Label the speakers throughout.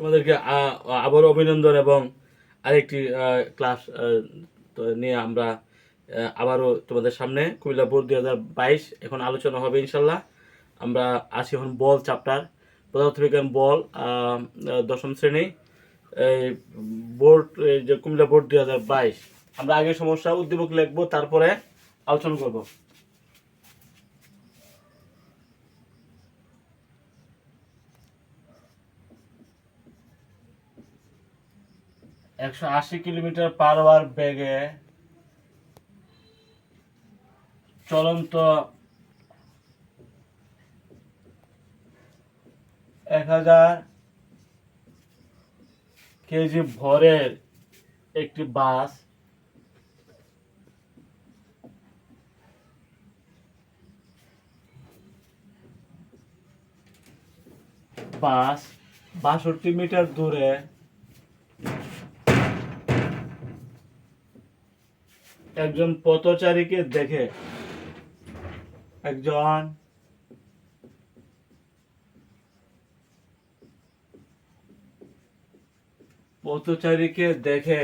Speaker 1: তোমাদেরকে আবারও অভিনন্দন এবং আরেকটি ক্লাস নিয়ে আমরা আবারও তোমাদের সামনে কুমিল্লা বোর্ড দুই হাজার বাইশ এখন আলোচনা হবে ইনশাল্লাহ। আমরা আসি এখন বল চ্যাপ্টার পদার্থবিজ্ঞান বল দশম শ্রেণি, এই বোর্ড যে কুমিল্লা বোর্ড দুই হাজার বাইশ। আমরা আগে সমস্যা, উদ্দীপক লিখব, তারপরে আলোচনা করব। একশো আশি কিলোমিটার পার আওয়ার বেগে চলন্ত এক হাজার কেজি ভরের একটি বাস বাস বাষট্টি মিটার দূরে একজন পথচারীকে দেখে। একজন পথচারীকে দেখে।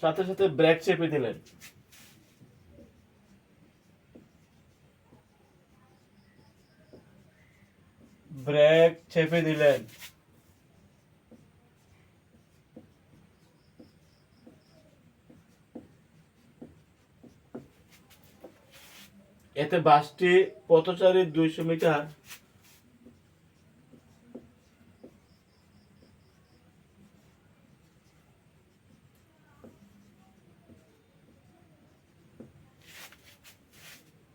Speaker 1: সাথে সাথে ব্রেক চেপে দিলেন। ব্রেক চেপে দিলেন। এতে বাসটি পথচারী দুইশো মিটার।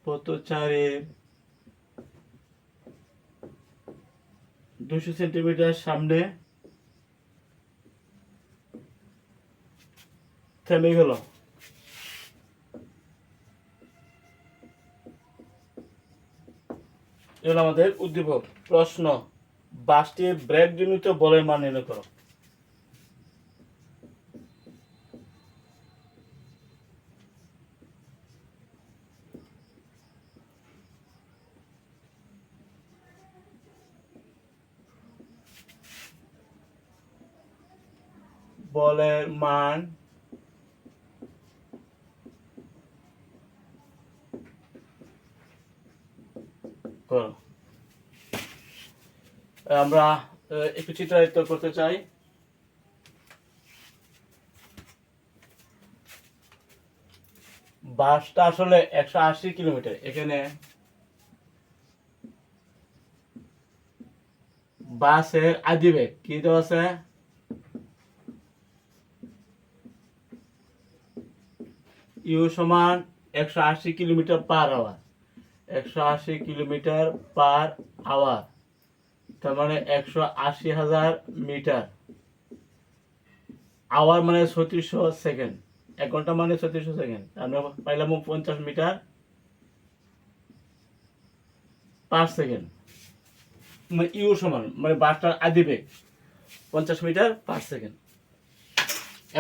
Speaker 1: পথচারীর দুশো সেন্টিমিটার সামনে থেমে গেল। এগুলো আমাদের উদ্দীপক। প্রশ্ন বাসটির ব্রেক জনিত বলের মান নির্ণয় করো। বলের মান আমরা একটু চিত্রায়িত করতে চাই। বাসটা আসলে একশো আশি কিলোমিটার, এখানে বাসের আদিবেগ কি দেওয়া আছে? ইউ সমান একশো আশি কিলোমিটার পার আওয়ার একশো আশি কিলোমিটার পার আওয়ার, তার মানে একশো আশি হাজার মিটার। আওয়ার মানে ছত্রিশশো সেকেন্ড, এক ঘণ্টা মানে ছত্রিশশো সেকেন্ড আমরা পাইলাম পঞ্চাশ মিটার পার সেকেন্ড। মানে ইউ সমান মানে বাসটার আদিবেগ, পঞ্চাশ মিটার পার সেকেন্ড।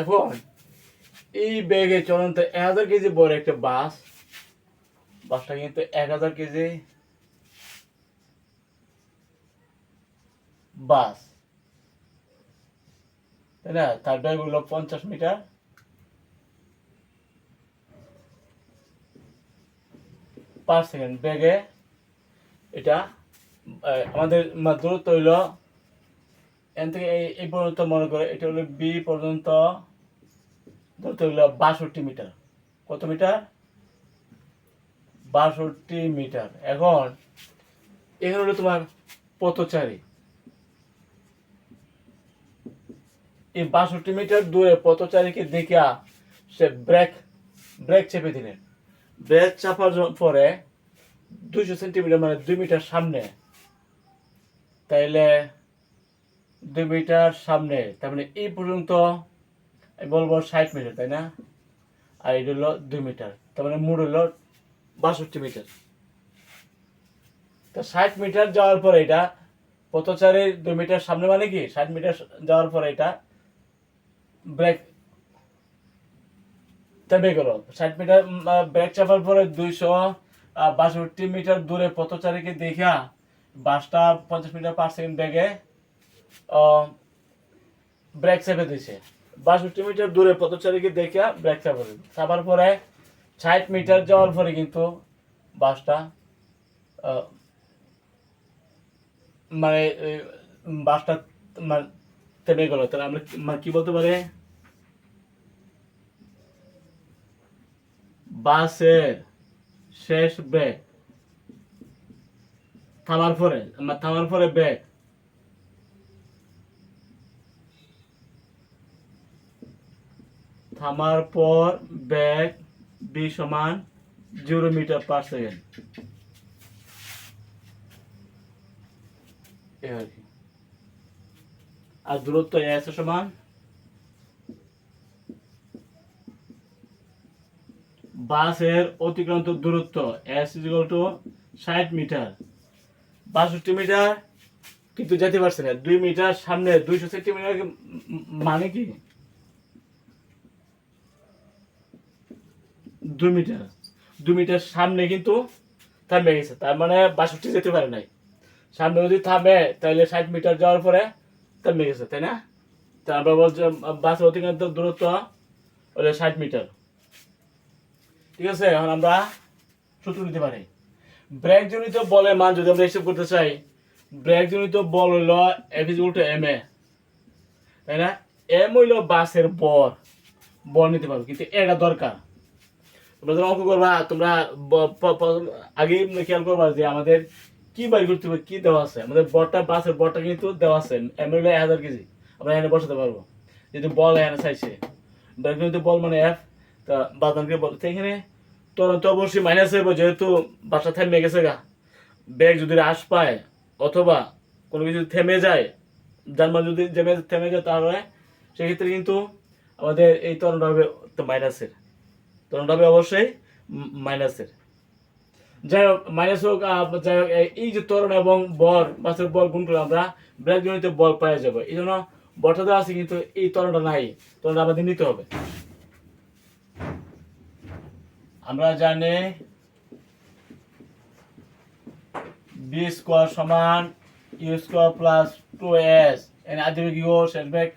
Speaker 1: এখন এই ব্যাগে চলন্ত এক হাজার কেজি বড় একটা বাস বাসটা কিন্তু এক হাজার কেজি। বাস। তাই না? তার ব্যাগ হলো পঞ্চাশ মিটার। পার সেকেন্ড ব্যাগে। এটা আমাদের দূরত্ব হইল এন থেকে এই এই পর্যন্ত মনে করে এটা হলো বি পর্যন্ত। দূরত্ব হইল বাষট্টি মিটার। কত মিটার? বাষট্টি মিটার। এখন, এখানে হলো তোমার পথচারী। এই বাষট্টি মিটার দূরে পথচারীকে দেখা সে ব্রেক ব্রেক চেপে দিলেন। ব্রেক চাপার পরে দুইশো সেন্টিমিটার মানে দুই মিটার সামনে। তাইলে দুই মিটার সামনে, তার মানে এই পর্যন্ত বলব ষাট মিটার, তাই না? আর এটা হলো দুই মিটার, তার মানে মোট হলো বাষট্টি মিটার। তো ষাট মিটার যাওয়ার পরে এটা পথচারীর দুই মিটার সামনে মানে কি? ষাট মিটার যাওয়ার পরে এটা ব্রেক থেমে গেল। ষাট মিটার ব্রেক চাপার পরে দুইশো বাষট্টি মিটার দূরে পথচারীকে দেখা বাসটা পঞ্চাশ মিটার পার সেকেন্ড ব্যাগে ব্রেক চেপে দিছে। বাষট্টি মিটার দূরে পথচারীকে দেখা ব্রেক চাপে চাপার পরে ষাট মিটার যাওয়ার পরে কিন্তু বাসটা মানে বাসটা মানে থেমে গেল। তাহলে আমরা কি- মানে বলতে পারি? বাসের শেষ ব্রেক থামার পরে আমার থামার পরে ব্রেক থামার পর ব্যাগ বি সমান জিরো মিটার পার সেকেন্ড। আর কি। আর দূরত্ব এস সমান বাসের অতিক্রান্ত দূরত্ব এস ইজিক্যাল টু ষাট মিটার। বাষট্টি মিটার কিন্তু যেতে পারছে না। দুই মিটার সামনে দুইশো সেন্টিমিটার মানে কি? দুই মিটার। দুই মিটার সামনে কিন্তু থামে গেছে। তার মানে বাষট্টি যেতে পারে নাই। সামনে যদি থামে, তাহলে ষাট মিটার যাওয়ার পরে থামে গেছে, তাই না? তারপর বলছে বাসের অতিক্রান্ত দূরত্ব হলো ষাট মিটার। ঠিক আছে, এখন আমরা সূত্র নিতে পারি। ব্রেক জনিত বলের মান যদি আমরা হিসাব করতে চাই ব্রেক জনিত বল হইল F is to M A তাই না? এম হইল বাসের বর। বল নিতে পারো কিন্তু এটা দরকার। তোমরা যখন অঙ্ক করবা, তোমরা আগেই খেয়াল করবা যে আমাদের কি বাড়ি করতে হবে, কি দেওয়া আছে? আমাদের বরটা বাসের বরটা কিন্তু দেওয়া আছে এম হইল এক হাজার কেজি। আমরা এখানে বসাতে পারব। যদি বল এখানে চাইছে। ব্রেক জনিত বল মানে এফ তা বাদামকে বল। এখানে তোর তো অবশ্যই মাইনাস হইব, যেহেতু বাসা থেমে গেছে গা। ব্যাগ যদি হ্রাস পায়, অথবা কোনো কিছু থেমে যায়, যানবাহন যদি থেমে যায়, তাহলে সেক্ষেত্রে কিন্তু আমাদের এই তরণটা হবে মাইনাসের তরণটা হবে অবশ্যই মাইনাসের যাই হোক মাইনাস হোক যাই হোক, এই- যে ত্বরণ এবং বল বাসের বল গুণ করে আমরা ব্রেক জনিত বল পাওয়া যাবে। এই জন্য বলটা দেওয়া আছে কিন্তু এই ত্বরণটা নাই। ত্বরণটা আমাদের নিতে হবে। আমরা জানি বি স্কোয়ার সমান U square plus two S N আদিবিক U শেষবেগ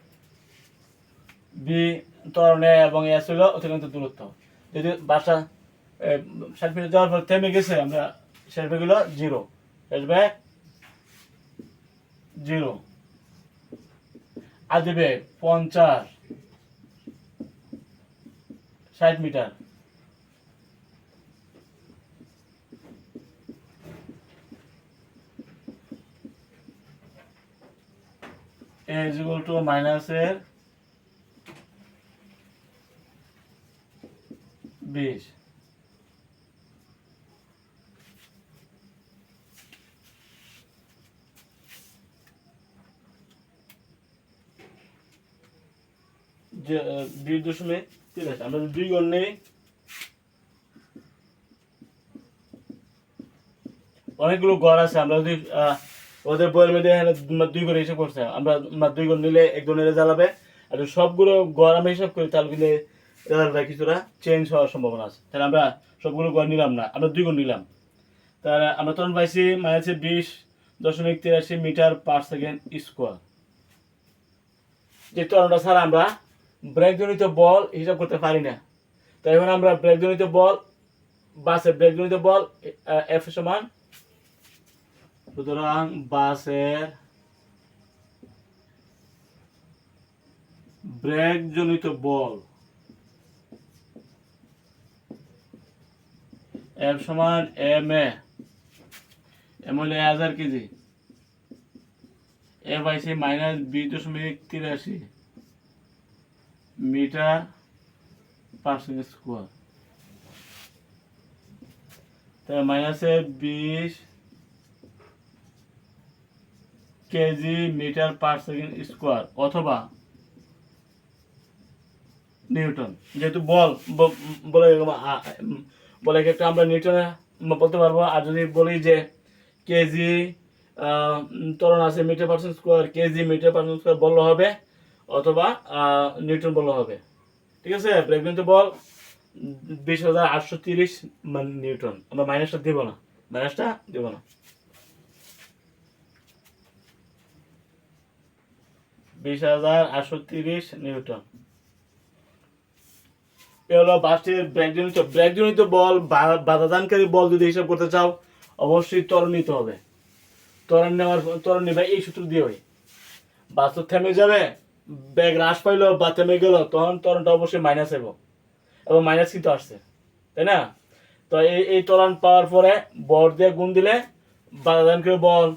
Speaker 1: বি তরণে এবং এস হইল অতিরিক্ত দূরত্ব। যদি বাসা মিটার যাওয়ার পর থেমে গেছে, আমরা শেষবেগ জিরো। শেষবেগ জিরো। আদিবেগ পঞ্চাশ ষাট metre. Is equal to minus এর বিশ যে আহ, দুই দশমিক আমরা দুই গণ নেই অনেকগুলো গড় আছে। আমরা যদি ওদের বইয়ের মধ্যে দুই করে হিসাব করছে। আমরা দুই গড় নিলে এক গড় জ্বালাবে। আর সবগুলো গড় আমরা হিসাব করি তাহলে কিন্তু রেজাল্টটা কিছুটা চেঞ্জ হওয়ার সম্ভাবনা আছে। তাহলে আমরা সবগুলো গড় নিলাম না, আমরা দুই গড় নিলাম। তাহলে আমরা তখন পাইছি মাইনাসে বিশ দশমিক তিরাশি মিটার পার সেকেন্ড স্কোয়ার। যে তরণটা ছাড়া আমরা ব্রেক জনিত বল হিসাব করতে পারি না। তাই এখন আমরা ব্রেক জনিত বল বাসের ব্রেক জনিত বল এফ সমান। সুতরাং বাসের ব্রেক জনিত বল। এফ সমান এম এ। এম হলে হাজার কেজি। এফ আইসি মাইনাস বিশ দশমিক তিরাশি মিটার পার সেকেন্ড স্কোয়ার। তাহলে মাইনাসে বিশ KG metre per second square অথবা নিউটন। যেহেতু বল বলে বলে একটা আমরা নিউটনে বলতে পারব, আর যদি বলি যে কেজি ত্বরণ আছে metre percent square KG metre percent square বললে হবে, অথবা নিউটন বললে হবে। ঠিক আছে? প্রেগনেন্ট বল বিশ হাজার আটশো তিরিশ নিউটন। আমরা মাইনাসটা দেবো না। মাইনাসটা দেবো না। বিশ হাজার আটশো তিরিশ নিউটন। হলো বাসটির ব্রেকজনিত ব্রেকজনিত বল বাধাদানকারী বল যদি হিসাব করতে চাও, অবশ্যই ত্বরণ নিতে হবে। ত্বরণ নেওয়ার ত্বরণ নেবে, এই সূত্র দিয়ে হয় বাস তো থেমে যাবে, ব্যাগ হ্রাস পাইলো বা থেমে গেল, তখন ত্বরণটা অবশ্যই মাইনাস হবে এবং মাইনাস কিন্তু আসছে, তাই না? তো এই এই ত্বরণ পাওয়ার পরে বল দিয়ে গুণ দিলে বাধাদানকারী বল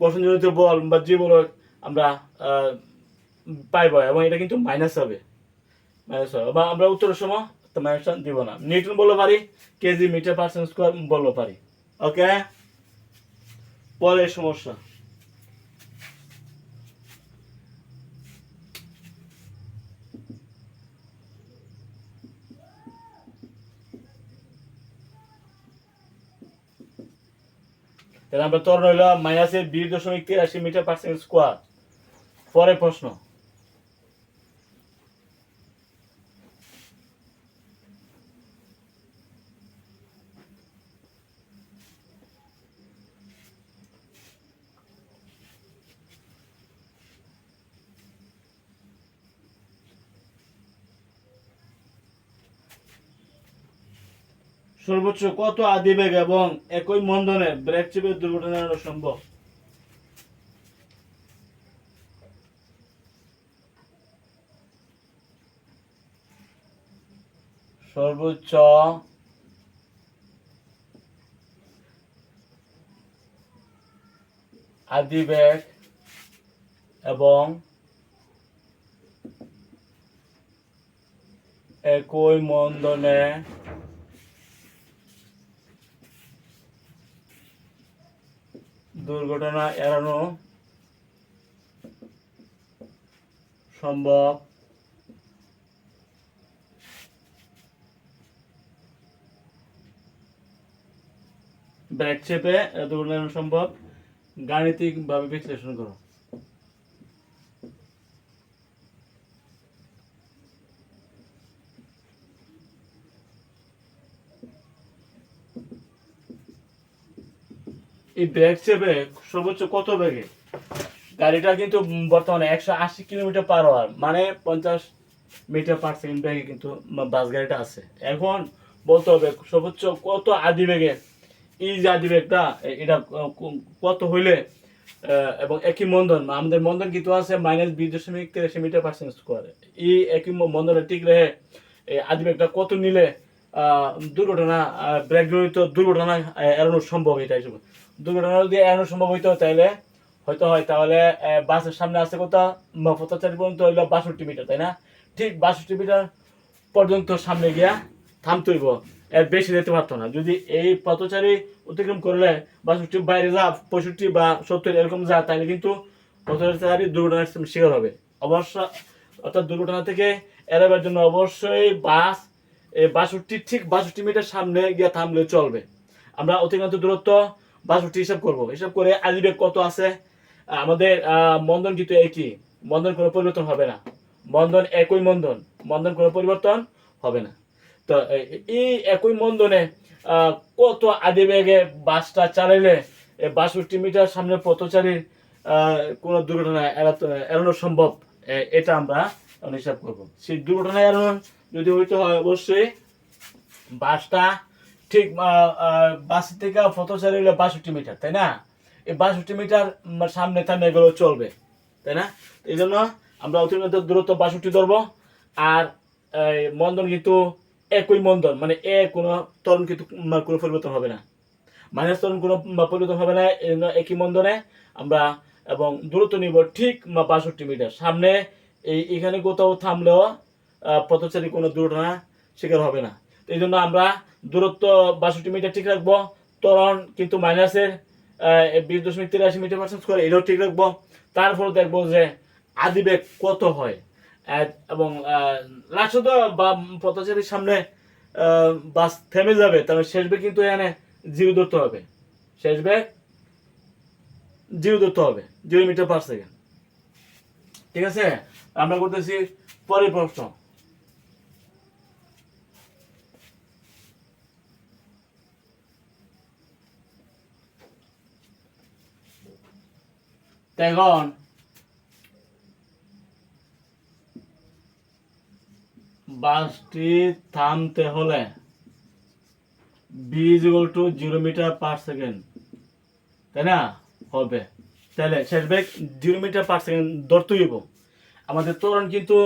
Speaker 1: বসনজনিত বল বা যে বল আমরা পাইব এবং এটা কিন্তু মাইনাস হবে। মাইনাস বা আমরা উত্তরের সময় তো মাইনাসটা দিব না নিউটন বলতে পারি কেজি মিটার পার্সেন্ট স্কোয়ার বলতে পারি ওকে পরের সমস্যা তাহলে আমরা ত্বরণ হইল মাইনাসের বিশ দশমিক তিরাশি মিটার পার্সেন্ট স্কোয়ার পরের প্রশ্ন সর্বোচ্চ কত আদিবেগ এবং একই মন্দনে ব্রেক চেপে দুর্ঘটনা সম্ভব? সর্বোচ্চ আদিবেগ এবং একই মন্দনে দুর্ঘটনা এড়ানো সম্ভব। ব্রেক চেপে দুর্ঘটনা সম্ভব। গাণিতিকভাবে বিশ্লেষণ করো। এই ব্রেক চেপে সর্বোচ্চ কত বেগে গাড়িটা কিন্তু বর্তমানে একশো আশি কিলোমিটার পার আওয়ার মানে পঞ্চাশ মিটার পার সেকেন্ড বেগে কিন্তু বাস গাড়িটা আছে। এখন বলতে হবে সর্বোচ্চ কত আদি বেগে এই যে আদি বেগটা এ- এটা কত হইলে এবং একই মন্দন আমাদের মন্দন কিন্তু আছে মাইনাস বিশ দশমিক তিরাশি মিটার পার্সেন্ট স্কোয়ার এই একই ম- মন্দনে ঠিক রহে এই আদি বেগটা কত নিলে দুর্ঘটনা ব্রেক জড়িত দুর্ঘটনা এড়ানো সম্ভব এটা হিসেবে দুর্ঘটনা যদি এড়ানো সম্ভব হইতো তাহলে হয়তো হয় তাহলে বাসের সামনে আছে কত ম- পঁচাত্তর পর্যন্ত হইল বাষট্টি মিটার, তাই না? ঠিক বাষট্টি মিটার পর্যন্ত সামনে গিয়া থামতে হইব। এর বেশি যেতে পারতো না। যদি এই পথচারী অতিক্রম করলে বাষট্টি বাইরে যা, পঁয়ষট্টি বা সত্তর এরকম যা তাহলে কিন্তু পথচারী দুর্ঘটনার শিকার হবে। অবশ্য, অর্থাৎ দুর্ঘটনা থেকে এড়াবার জন্য অবশ্যই বাস বাষট্টি, ঠিক বাষট্টি মিটার সামনে গিয়ে থামলে চলবে। আমরা অতিক্রান্ত দূরত্ব বাষট্টি হিসাব করব। হিসাব করে আলিবেগ কত আছে? আমাদের মন্দন কিন্তু একই। মন্দন কোনো পরিবর্তন হবে না। মন্দন একই মন্দন। মন্দন কোনো পরিবর্তন হবে না। তো, এই একই মন্দনে কত আদিবেগে বাসটা চালাইলে বাষট্টি মিটার সামনে পথচারীর কোনো দুর্ঘটনা এড়ানো সম্ভব? এটা আমরা হিসাব করব। সেই দুর্ঘটনা এড়ানো যদি হইতে হয়, অবশ্যই বাসটা ঠিক বাস থেকে পথচারী হলো বাষট্টি মিটার, তাই না? এই বাষট্টি মিটার সামনে থামে এগুলো চলবে, তাই না? এই জন্য আমরা অতিরিক্ত দূরত্ব বাষট্টি ধরবো, আর মন্দন কিন্তু একই মন্দন মানে এ কোনো তরণ কিন্তু কোনো পরিবর্তন হবে না। মাইনাস তরণ কোনো পরিবর্তন হবে না, এই জন্য একই মন্দনে আমরা, এবং দূরত্ব নিব ঠিক বাষট্টি মিটার। সামনে এই, এখানে কোথাও থামলেও পথচারী কোনো দুর্ঘটনা শিকার হবে না। এই জন্য আমরা দূরত্ব বাষট্টি মিটার ঠিক রাখব। ত্বরণ কিন্তু মাইনাসের বিশ দশমিক তিরাশি মিটার পার্সেন্ট স্কোয়ার এটাও ঠিক রাখব। তারপর দেখব যে আদিবেগ কত হয়। এবং লাস্ট তো বা পথচারীর সামনে বাস থেমে যাবে তবে শেষ বেগ কিন্তু এখানে জিরো ধরতে হবে। শেষ বেগ জিরো ধরতে হবে, জিরো মিটার পার সেকেন্ড ঠিক আছে? আমরা করতেছি পরের প্রশ্ন। এখন বাসটি থামতে হলে V two zero metre per second তাই না? হবে। তাহলে শেষ বেগ জিরো মিটার পার সেকেন্ড ধরতেই হইব। আমাদের ত্বরণ কিন্তু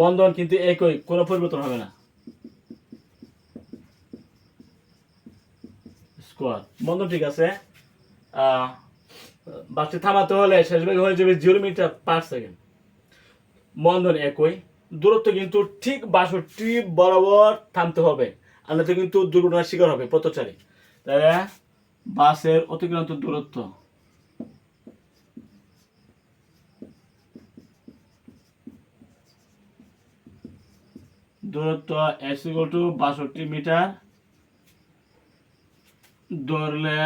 Speaker 1: মন্দন কিন্তু একই কোনো পরিবর্তন হবে না। স্কোয়ার মন্দন ঠিক আছে। আহ, বাসটি থামাতে হলে শেষ বেগ হয়ে যাবে জিরো মিটার পার সেকেন্ড। মন্দন একই, দূরত্ব কিন্তু ঠিক বাষট্টি বরাবর থামতে হবে। আলাদা কিন্তু দুর্ঘটনার শিকার হবে পথচারী। তাহলে বাসের অতিক্রান্ত দূরত্ব। দূরত্ব এস ইকুয়াল টু বাষট্টি মিটার। দৌড়লে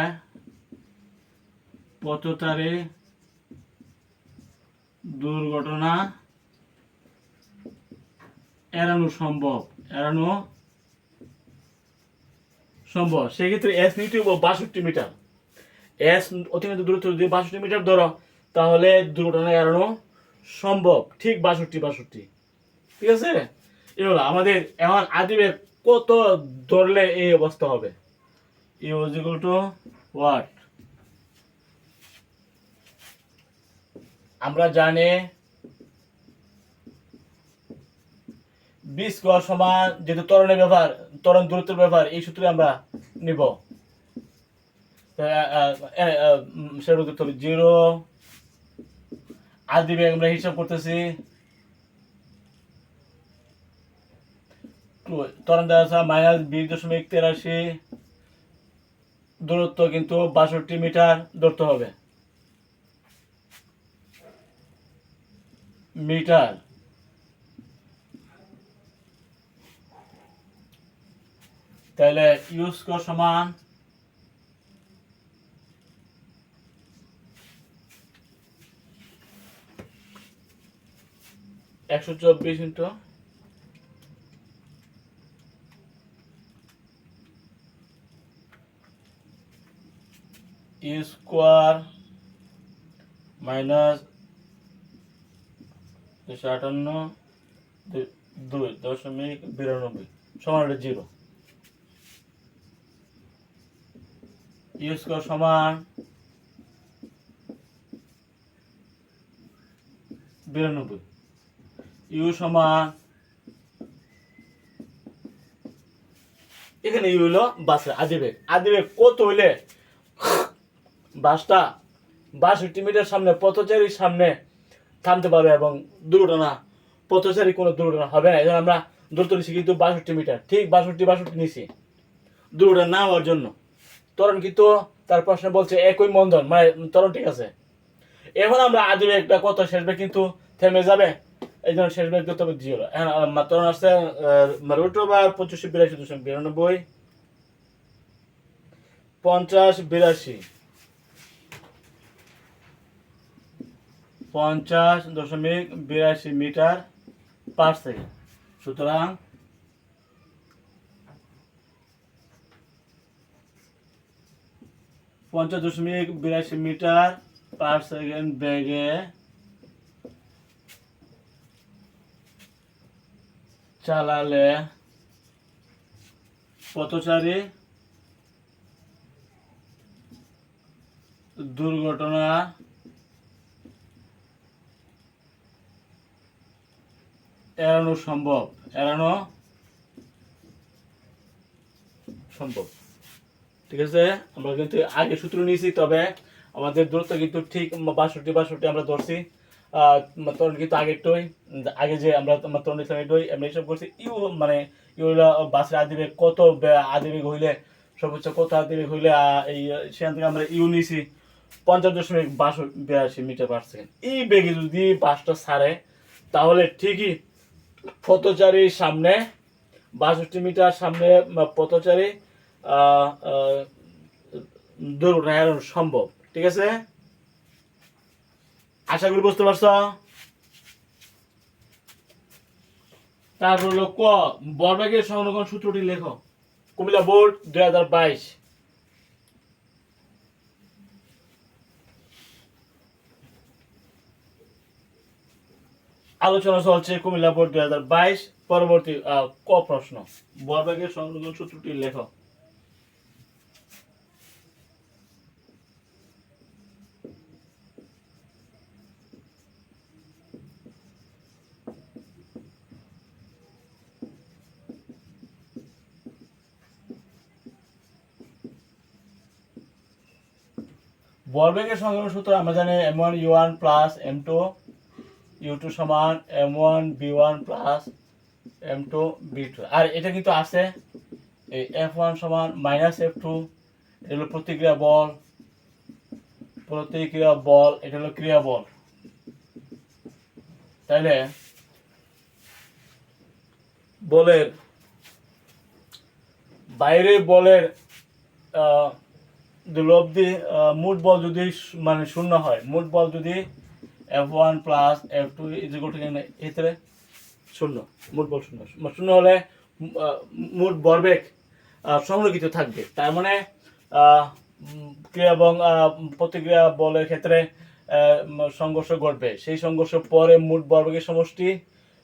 Speaker 1: পথচারী দুর্ঘটনা এড়ানো সম্ভব এড়ানো সম্ভব। সেক্ষেত্রে এস নিতে বাষট্টি মিটার। এস অতিরিক্ত দূরত্ব যদি বাষট্টি মিটার ধরো, তাহলে দুর্ঘটনা এড়ানো সম্ভব। ঠিক বাষট্টি বাষট্টি। ঠিক আছে? এই হলো আমাদের এখন আদিবের কত ধরলে এই অবস্থা হবে? ইউজ ইকুয়াল টু হোয়াট আমরা জানি বি গড় সমান যেহেতু ত্বরণের ব্যাপার ত্বরণ দূরত্বের ব্যাপার এই সূত্রে আমরা নিব। জিরো। আদি বেগ আমরা হিসাব করতেছি ত্বরণ দেওয়া মাইনাস বিশ দশমিক তেরাশি দূরত্ব কিন্তু বাষট্টি মিটার ধরতে হবে। মিটার। তাহলে ইউ স্কোয়ার সমান একশো চব্বিশ ইন্টু স্কোয়ার মাইনাস দুশো আটান্ন দুই, দশমিক বিরানব্বই, সমান জিরো। ইউ স্কোয়ার সমান বিরানব্বই। ইউ সমান এখানে ইউ হলো বাসের আদিবেগ। আদিবেগ কত হইলে? বাসটা বাষট্টি মিটার সামনে, পথচারীর সামনে থামতে পারবে এবং দুর্ঘটনা পথচারী কোনো দুর্ঘটনা হবে না। এখন আমরা দূরত্ব নিচ্ছি কিন্তু বাষট্টি মিটার। ঠিক বাষট্টি বাষট্টি নিছি। দুর্ঘটনা না হওয়ার জন্য। তরণ কিন্তু তার প্রশ্নে বলছে একই মন্দন। মানে তরণ ঠিক আছে। এখন আমরা আদি একটা কত শেষ বেগ কিন্তু থেমে যাবে। এই জন্য শেষ বেগ হবে জিরো। আহ, তরণ আসছে রুট পঁচিশশো বিরাশি দুশো বিরানব্বই। পঞ্চাশ বিরাশি। পঞ্চাশ দশমিক বিরাশি মিটার পার সেকেন্ড। সুতরাং পঞ্চাশ দশমিক বিরাশি মিটার পার সেকেন্ড বেগে চালালে পথচারী দুর্ঘটনা এড়ানো সম্ভব? এড়ানো সম্ভব। ঠিক আছে? আমরা কিন্তু আগে সূত্র নিয়েছি, তবে আমাদের দূরত্ব কিন্তু ঠিক বাষট্টি বাষট্টি আমরা ধরছি। তখন কিন্তু আগে একটুই আগে যে আমরা তরুণ ইসলাম একটুই আমরা হিসাব করছি ইউ মানে ইউ বাসের আদিবেগ কত আদিবেগ হইলে, সর্বোচ্চ কত আদিবেগ হইলে এই, সেখান থেকে আমরা ইউ নিয়েছি পঞ্চাশ দশমিক বাষট্টি, বিরাশি মিটার পার সেকেন্ড। এই বেগে যদি বাসটা ছাড়ে, তাহলে ঠিকই পথচারীর সামনে, বাষট্টি মিটার সামনে পথচারী এড়ানো সম্ভব, ঠিক আছে? আশা করি বুঝতে পারছ? তারপর হলো ক বর্বাগের সংরক্ষণ সূত্রটি লেখো। কুমিল্লা বোর্ড, দুই হাজার বাইশ। আলোচনা চলছে কুমিল্লা বোর্ড দুই হাজার বাইশ। পরবর্তী ক প্রশ্ন? বরবেগের সংযোজন সূত্রটি লেখ। বলবেগের সংগ্রহ সূত্র আমরা জানি M one U one plus M two U two সমান M one V one plus M two V two আর এটা কিন্তু আছে, এই এফ ওয়ান সমান মাইনাস এফ টু এটা হলো প্রতিক্রিয়া বল প্রতিক্রিয়া বল, এটা হলো ক্রিয়া বল। তাইলে বলের, বাইরে বলের লব্ধি মুট বল যদি মানে শূন্য হয়, মুট বল যদি F one plus F two equal to এতে শূন্য, মুট বল শূন্য। শূন্য হলে মুট বরবেগ সংরক্ষিত থাকবে। তার মানে ক্রিয়া এবং প্রতিক্রিয়া বলের ক্ষেত্রে সংঘর্ষ ঘটবে। সেই সংঘর্ষ পরে মুট বর্বেগের সমষ্টি,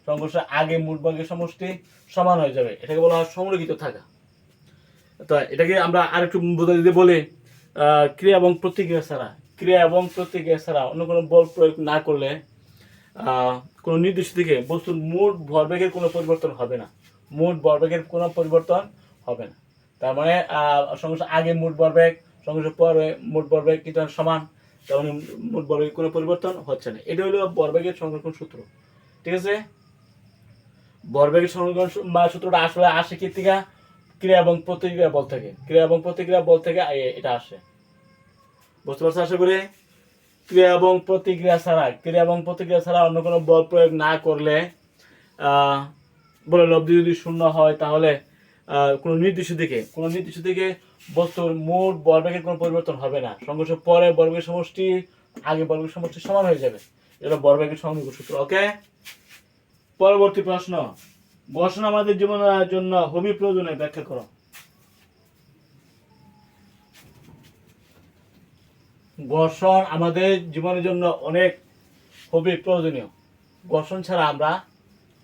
Speaker 1: সংঘর্ষ আগে মুট বর্গের সমষ্টি সমান হয়ে যাবে। এটাকে বলা হয় সংরক্ষিত থাকা। তো এটাকে আমরা আরেকটু বোঝা যদি বলি ক্রিয়া এবং প্রতিক্রিয়া ছাড়া ক্রিয়া এবং প্রতিক্রিয়া ছাড়া অন্য কোনো বল প্রয়োগ না করলে কোনো নির্দিষ্ট দিকে বস্তুর মোট ভরবেগের কোনো পরিবর্তন হবে না। মোট ভরবেগের কোনো পরিবর্তন হবে না। তার মানে সংঘর্ষ আগে মোট ভরবেগ সংঘর্ষ পরে মোট ভরবেগ কিন্তু সমান, তার মানে মোট ভরবেগের কোনো পরিবর্তন হচ্ছে না। এটা হলো ভরবেগের সংরক্ষণ সূত্র। ঠিক আছে? ভরবেগের সংরক্ষণ বা সূত্রটা আসলে আসে কি থেকে ক্রিয়া এবং প্রতিক্রিয়া বল থেকে। ক্রিয়া এবং প্রতিক্রিয়া বল থেকে এটা আসে। বুঝতে পারছ আশা করি? ক্রিয়া এবং প্রতিক্রিয়া ছাড়া, ক্রিয়া এবং প্রতিক্রিয়া ছাড়া অন্য কোনো বল প্রয়োগ না করলে বলে লব্ধি যদি শূন্য হয়, তাহলে কোনো নির্দিষ্ট দিকে, কোনো নির্দিষ্ট দিকে বস্তুর মোট বলবেগের কোনো পরিবর্তন হবে না। সংঘর্ষ পরে বর্গের সমষ্টি, আগে বর্গের সমষ্টি সমান হয়ে যাবে। এটা বর্গের সংযোগ সূত্র, ওকে? পরবর্তী প্রশ্ন। ঘর্ষণ আমাদের জীবনের জন্য খুবই প্রয়োজনীয় ব্যাখ্যা করো। ঘর্ষণ আমাদের জীবনের জন্য অনেক খুবই প্রয়োজনীয়। ঘর্ষণ ছাড়া আমরা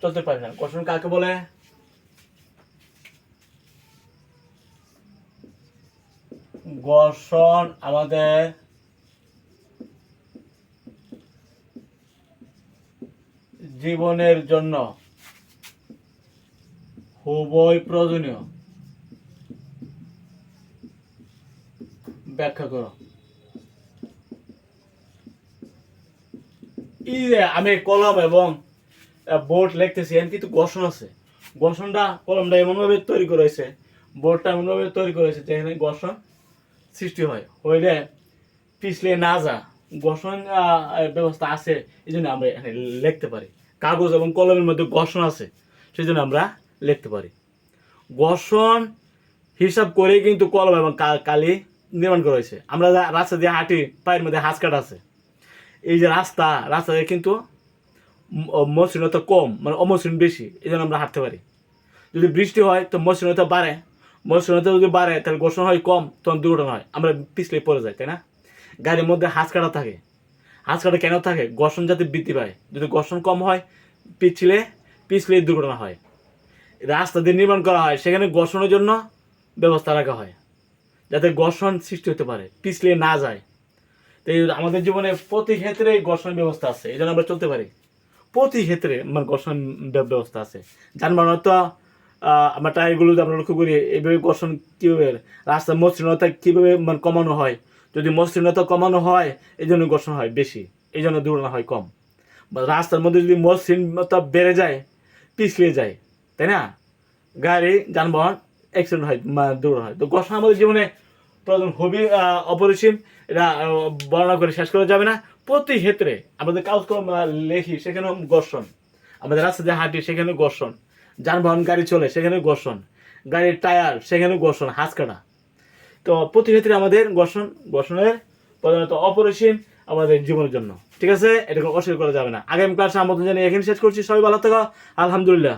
Speaker 1: চলতে পারি না। ঘর্ষণ কাকে বলে? ঘর্ষণ আমাদের জীবনের জন্য খুবই প্রয়োজনীয়। ব্যাখ্যা করো। এই যে আমি কলম এবং বোর্ড লিখতেছি এর কিন্তু ঘর্ষণ আছে। ঘর্ষণটা কলমটা এমনভাবে তৈরি করেছে বোর্ডটা এমনভাবে তৈরি করেছে যেখানে ঘর্ষণ সৃষ্টি হয়। হইলে পিছলে না যা ঘর্ষণ ব্যবস্থা আছে, এই জন্য আমরা এখানে লিখতে পারি। কাগজ এবং কলমের মধ্যে ঘর্ষণ আছে, সেই জন্য আমরা লিখতে পারি। ঘর্ষণ হিসাব করে কিন্তু কলম এবং কালি নির্মাণ করা হয়েছে। আমরা রাস্তা দিয়ে হাঁটি, পায়ের মধ্যে হাঁস কাটা আছে। এই যে রাস্তা রাস্তাতে কিন্তু মসৃণতা কম মানে অমসৃণ বেশি, এই জন্য আমরা হাঁটতে পারি। যদি বৃষ্টি হয়, তো মসৃণতা বাড়ে। মসৃণতা যদি বাড়ে, তাহলে ঘর্ষণ হয় কম, তখন দুর্ঘটনা হয়। আমরা পিছলে পড়ে যাই, তাই না? গাড়ির মধ্যে হাঁস কাটা থাকে। হাঁস কাটা কেন থাকে? ঘর্ষণ যাতে বৃদ্ধি পায়। যদি ঘর্ষণ কম হয়, পিছলে পিছলে দুর্ঘটনা হয়। রাস্তা দিয়ে নির্মাণ করা হয়, সেখানে ঘর্ষণের জন্য ব্যবস্থা রাখা হয়। যাতে ঘর্ষণ সৃষ্টি হতে পারে, পিছলে না যায়। তো এই আমাদের জীবনে প্রতি ক্ষেত্রে ঘর্ষণ ব্যবস্থা আছে এই জন্য আমরা চলতে পারি। প্রতি ক্ষেত্রে আমার ঘর্ষণ ব্যবস্থা আছে। যানবাহন তো আহ, আমরা টায়ারগুলো আমরা লক্ষ্য করি এইভাবে ঘর্ষণ কীভাবে রাস্তার মসৃণতা কীভাবে মানে কমানো হয়? যদি মসৃণতা কমানো হয় এই জন্য ঘর্ষণ হয় বেশি এই জন্য দুর্ঘটনা হয় কম। রাস্তার মধ্যে যদি মসৃণতা বেড়ে যায় পিছলে যায় তাই না? গাড়ি যানবাহন অ্যাক্সিডেন্ট হয় দুর্ঘটনা হয়। তো ঘর্ষণ আমাদের জীবনে প্রয়োজন খুবই অপরিসীম। এটা বর্ণনা করে শেষ করা যাবে না। প্রতি ক্ষেত্রে আমাদের কাগজকলম লেখি, সেখানেও ঘর্ষণ। আমাদের রাস্তা দিয়ে হাঁটি সেখানে ঘর্ষণ। যানবাহন, গাড়ি চলে সেখানে ঘর্ষণ। গাড়ির টায়ার সেখানে ঘর্ষণ হাঁস কাটা তো প্রতি ক্ষেত্রে আমাদের ঘর্ষণ, ঘর্ষণের প্রধানত অপরিসীম আমাদের জীবনের জন্য। ঠিক আছে? এটা কোনো অস্বীকার করা যাবে না। আগামী ক্লাসে আমরা জানি এখানে শেষ করছি। সবাই ভালো থাকো। আলহামদুলিল্লাহ।